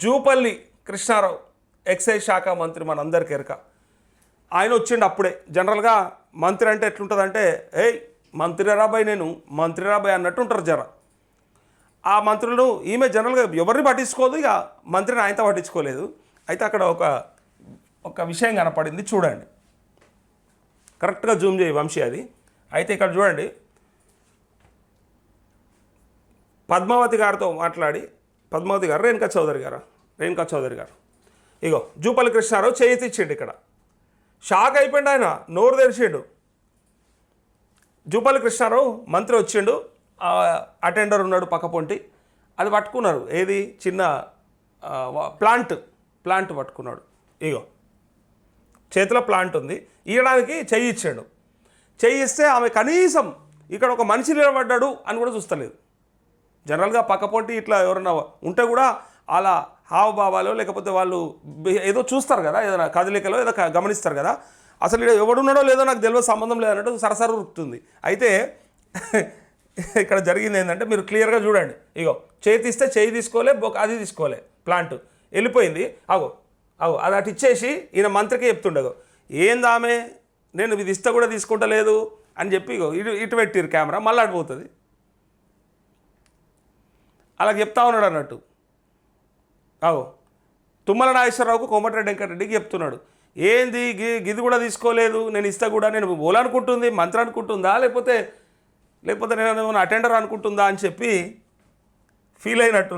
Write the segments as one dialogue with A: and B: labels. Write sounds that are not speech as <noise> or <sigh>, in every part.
A: Jupally Krishnarao excise శాఖ మంత్రి మనందరికీ ఎరక. ఆయన వచ్చిండు అప్పుడే. జనరల్గా మంత్రి అంటే ఎట్లుంటుందంటే ఏయ్ మంత్రి రాబాయ్ నేను మంత్రి రాబాయ్ అన్నట్టు ఉంటారు జర. ఆ మంత్రులు ఈమె జనరల్గా ఎవరిని పట్టించుకోదు ఇక మంత్రిని ఆయనతో పట్టించుకోలేదు. అయితే అక్కడ ఒక ఒక విషయం కనపడింది చూడండి. కరెక్ట్గా జూమ్ చేయి వంశీ అది. అయితే ఇక్కడ చూడండి. పద్మావతి గారితో మాట్లాడి పద్మావతి గారు రేణుకా చౌదరి గారు? రేణుకా చౌదరి గారు. ఇగో జూపల్లి కృష్ణారావు చేయి ఇచ్చిండు ఇక్కడ. షాక్ అయిపోయిండు ఆయన నోరు తెరిచిండు. జూపల్లి కృష్ణారావు మంత్రి వచ్చిండు అటెండర్ ఉన్నాడు పక్క పొంటి. అది పట్టుకున్నారు. ఏది? చిన్న ప్లాంట్ ప్లాంట్ పట్టుకున్నాడు. ఇగో చేతిలో ప్లాంట్ ఉంది. ఇవ్వడానికి చెయ్యి ఇచ్చాడు. చెయ్యి ఇస్తే ఆమె కనీసం ఇక్కడ ఒక మనిషి నిలబడ్డాడు అని కూడా చూస్తలేదు. జనరల్గా పక్కపోటీ ఇట్లా ఎవరైనా ఉంటే కూడా అలా హావభావాలు లేకపోతే వాళ్ళు ఏదో చూస్తారు కదా ఏదైనా కదలికలో ఏదో గమనిస్తారు కదా. అసలు ఇక్కడ ఎవడున్నాడో లేదో నాకు తెలియదు సంబంధం లేదన్నట్టు సరసర ఉరుకుతుంది అయితే <laughs> ఇక్కడ జరిగింది ఏంటంటే మీరు క్లియర్గా చూడండి. ఇగో చేయి తీస్తే చేయి తీసుకోలే బొక్క అది తీసుకోలే ప్లాంట్. వెళ్ళిపోయింది. అగో అగో అది అటు ఇచ్చేసి ఈయన మంత్రికి చెప్తుండగో ఏందామే నేను ఇది ఇస్తే కూడా తీసుకుంటలేదు అని చెప్పి ఇగో ఇటు ఇటు పెట్టిరు కెమెరా మళ్ళీ అడిపోతుంది అలా చెప్తా ఉన్నాడు అన్నట్టు. అవు తుమ్మల నాగేశ్వరరావుకు కోమటిరెడ్డి వెంకటరెడ్డికి చెప్తున్నాడు. ఏంది గి గిది కూడా తీసుకోలేదు నేను ఇస్తా కూడా నేను బోలనుకుంటుంది మంత్రి అనుకుంటుందా లేకపోతే లేకపోతే నేను ఏమైనా అటెండర్ అనుకుంటుందా అని చెప్పి ఫీల్ అయినట్టు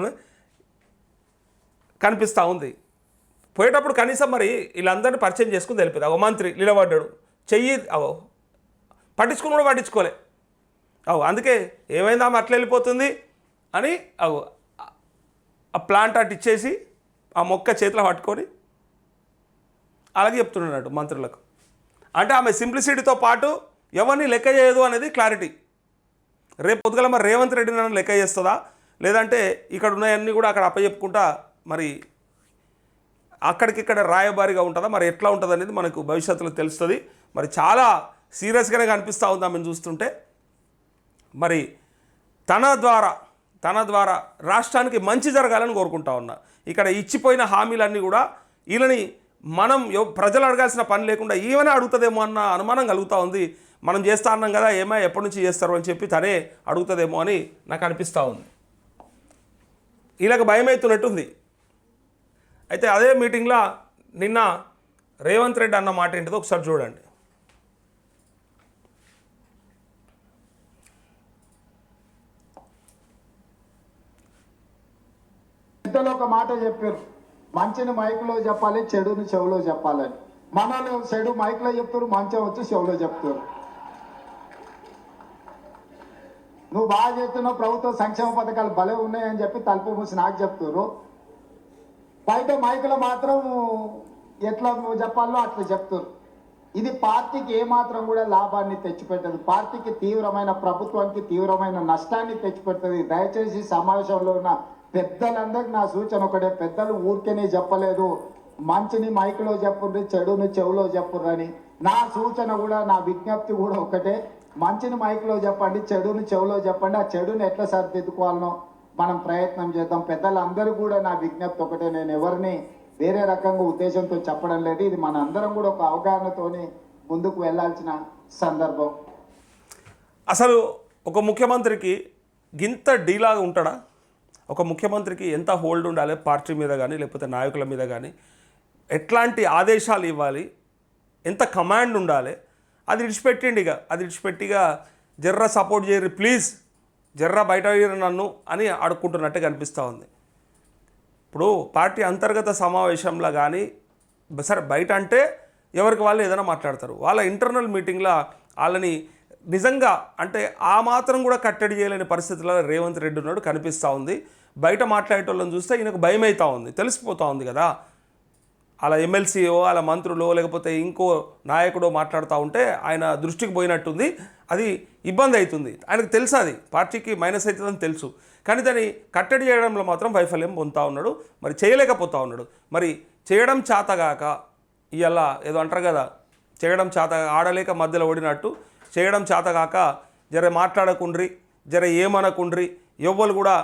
A: కనిపిస్తూ ఉంది. పోయేటప్పుడు కనీసం మరి వీళ్ళందరినీ పరిచయం చేసుకుని తెలిపేది. అవో మంత్రి నిలబడ్డాడు చెయ్యి అవో పట్టించుకుని కూడా పట్టించుకోలే. అవు అందుకే ఏమైందా అట్లా వెళ్ళిపోతుంది? అని ఆ ప్లాంట్ అటు ఇచ్చేసి ఆ మొక్క చేతిలో పట్టుకొని అలాగే చెప్తున్నాడు మంత్రులకు. అంటే ఆమె సింప్లిసిటీతో పాటు ఎవరిని లెక్క చేయదు అనేది క్లారిటీ. రేపు పొద్దుగల మరి రేవంత్ రెడ్డి నన్ను లెక్క చేస్తుందా? లేదంటే ఇక్కడ ఉన్నాయన్నీ కూడా అక్కడ అప్పచెప్పుకుంటా మరి అక్కడికిక్కడ రాయబారిగా ఉంటుందా? మరి ఎట్లా ఉంటుంది అనేది మనకు భవిష్యత్తులో తెలుస్తుంది. మరి చాలా సీరియస్గానే కనిపిస్తూ ఉంది ఆమెను చూస్తుంటే. మరి తన ద్వారా తన ద్వారా రాష్ట్రానికి మంచి జరగాలని కోరుకుంటా ఉన్నా. ఇక్కడ ఇచ్చిపోయిన హామీలన్నీ కూడా వీళ్ళని మనం ప్రజలు అడగాల్సిన పని లేకుండా ఈమెనే అడుగుతుందేమో అన్న అనుమానం కలుగుతూ ఉంది. మనం చేస్తా అన్నాం కదా ఏమో ఎప్పటి నుంచి చేస్తారు అని చెప్పి తనే అడుగుతుందేమో అని నాకు అనిపిస్తూ ఉంది. వీళ్ళకి భయం అవుతున్నట్టుంది అయితే అదే మీటింగ్లో నిన్న రేవంత్ రెడ్డి అన్న మాట ఏంటిదో ఒకసారి చూడండి.
B: పెద్దలు ఒక మాట చెప్పారు. మంచిని మైకులో చెప్పాలి చెడుని చెవులో చెప్పాలని. మనలో చెడు మైకులో చెప్తారు మంచి వచ్చి చెవులో చెప్తారు. నువ్వు బాగా చేస్తున్నావు ప్రభుత్వ సంక్షేమ పథకాలు భలే ఉన్నాయని చెప్పి తలుపు మూసి నాకు చెప్తారు. బయట మైకులు మాత్రం ఎట్లా నువ్వు చెప్పాలో అట్లా చెప్తారు. ఇది పార్టీకి ఏమాత్రం కూడా లాభాన్ని తెచ్చిపెట్టదు. పార్టీకి తీవ్రమైన ప్రభుత్వానికి తీవ్రమైన నష్టాన్ని తెచ్చిపెడుతుంది. దయచేసి సమావేశంలో ఉన్న పెద్దలందరికి నా సూచన ఒకటే పెద్దలు ఊరికేనే చెప్పలేదు. మంచిని మైకులో చెప్పుర్రి చెడుని చెవులో చెప్పుర్రని నా సూచన కూడా నా విజ్ఞప్తి కూడా ఒకటే. మంచిని మైకులో చెప్పండి చెడుని చెవులో చెప్పండి. ఆ చెడుని ఎట్లా సరిదిద్దుకోవాలనో మనం ప్రయత్నం చేద్దాం. పెద్దలందరూ కూడా నా విజ్ఞప్తి ఒకటే. నేను ఎవరిని వేరే రకంగా ఉద్దేశంతో చెప్పడం లేదు. ఇది మన అందరం కూడా ఒక అవగాహనతోని ముందుకు వెళ్ళాల్సిన సందర్భం.
A: అసలు ఒక ముఖ్యమంత్రికి గింత డీలాగా ఉంటాడా? ఒక ముఖ్యమంత్రికి ఎంత హోల్డ్ ఉండాలి పార్టీ మీద కానీ లేకపోతే నాయకుల మీద కానీ ఎట్లాంటి ఆదేశాలు ఇవ్వాలి ఎంత కమాండ్ ఉండాలి అది విడిచిపెట్టిండి ఇక. అది విడిచిపెట్టిగా జర్ర సపోర్ట్ చేయరు ప్లీజ్ జర్ర బయట వేయరు నన్ను అని అడుక్కుంటున్నట్టే కనిపిస్తూ ఉంది. ఇప్పుడు పార్టీ అంతర్గత సమావేశంలో కానీ సరే బయట అంటే ఎవరికి వాళ్ళు ఏదైనా మాట్లాడతారు. వాళ్ళ ఇంటర్నల్ మీటింగ్లో వాళ్ళని నిజంగా అంటే ఆ మాత్రం కూడా కట్టడి చేయలేని పరిస్థితుల్లో రేవంత్ రెడ్డి ఉన్నాడు కనిపిస్తూ ఉంది. బయట మాట్లాడేటోళ్ళని చూస్తే ఈయనకు భయం అవుతూ ఉంది తెలిసిపోతూ ఉంది కదా. అలా ఎమ్మెల్సీఓ అలా మంత్రులో లేకపోతే ఇంకో నాయకుడో మాట్లాడుతూ ఉంటే ఆయన దృష్టికి పోయినట్టుంది. అది ఇబ్బంది అవుతుంది. ఆయనకు తెలుసు అది. పార్టీకి మైనస్ అవుతుందని తెలుసు. కానీ దాన్ని కట్టడి చేయడంలో మాత్రం వైఫల్యం పొందుతూ ఉన్నాడు. మరి చేయలేకపోతా ఉన్నాడు. మరి చేయడం చేతగాక ఇవాళ ఏదో అంటారు కదా చేయడం చేత ఆడలేక మధ్యలో ఓడినట్టు చేయడం చేతగాక జర మాట్లాడకుండ్రి జర ఏమనకుండ్రి ఎవ్వరు కూడా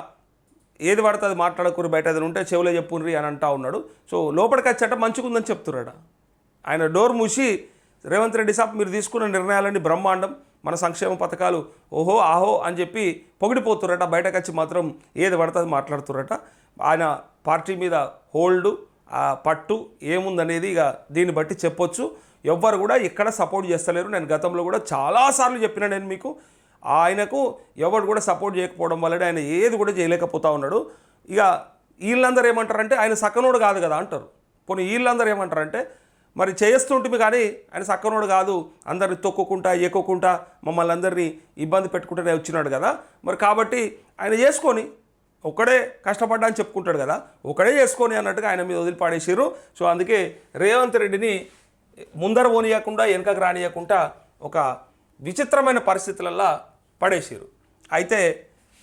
A: ఏది పడితే అది మాట్లాడకూరు బయట ఏదైనా ఉంటే చెవులో చెప్పుండ్రి అని అంటా ఉన్నాడు. సో లోపలికి వచ్చాట మంచిగుందని చెప్తున్నాడు ఆయన డోర్ మూసి రేవంత్ రెడ్డి సాబ్ మీరు తీసుకున్న నిర్ణయాలన్నీ బ్రహ్మాండం మన సంక్షేమ పథకాలు ఓహో ఆహో అని చెప్పి పొగిడిపోతురట బయటకు వచ్చి మాత్రం ఏది పడితే అది మాట్లాడుతురట ఆయన పార్టీ మీద హోల్డ్ ఆ పట్టు ఏముందనేది ఇక దీన్ని బట్టి చెప్పొచ్చు. ఎవ్వరు కూడా ఎక్కడ సపోర్ట్ చేస్తలేరు. నేను గతంలో కూడా చాలాసార్లు చెప్పిన నేను మీకు ఆయనకు ఎవరు కూడా సపోర్ట్ చేయకపోవడం వల్లనే ఆయన ఏది కూడా చేయలేకపోతా ఉన్నాడు. ఇక వీళ్ళందరూ ఏమంటారంటే ఆయన సక్కనోడు కాదు కదా అంటారు. పోనీ వీళ్ళందరూ ఏమంటారంటే మరి చేస్తుంటుంది కానీ ఆయన సక్కనోడు కాదు అందరిని తొక్కుకుంటా ఎక్కుకుంటా మమ్మల్ని అందరినీ ఇబ్బంది పెట్టుకుంటూనే వచ్చినాడు కదా. మరి కాబట్టి ఆయన చేసుకొని ఒక్కడే కష్టపడ్డా అని చెప్పుకుంటాడు కదా. ఒకడే చేసుకొని అన్నట్టుగా ఆయన మీద వదిలిపాడేసారు సో అందుకే రేవంత్ రెడ్డిని ముందర పోనీయకుండా వెనకకు రానియకుండా ఒక విచిత్రమైన పరిస్థితులల్లో పడేసారు అయితే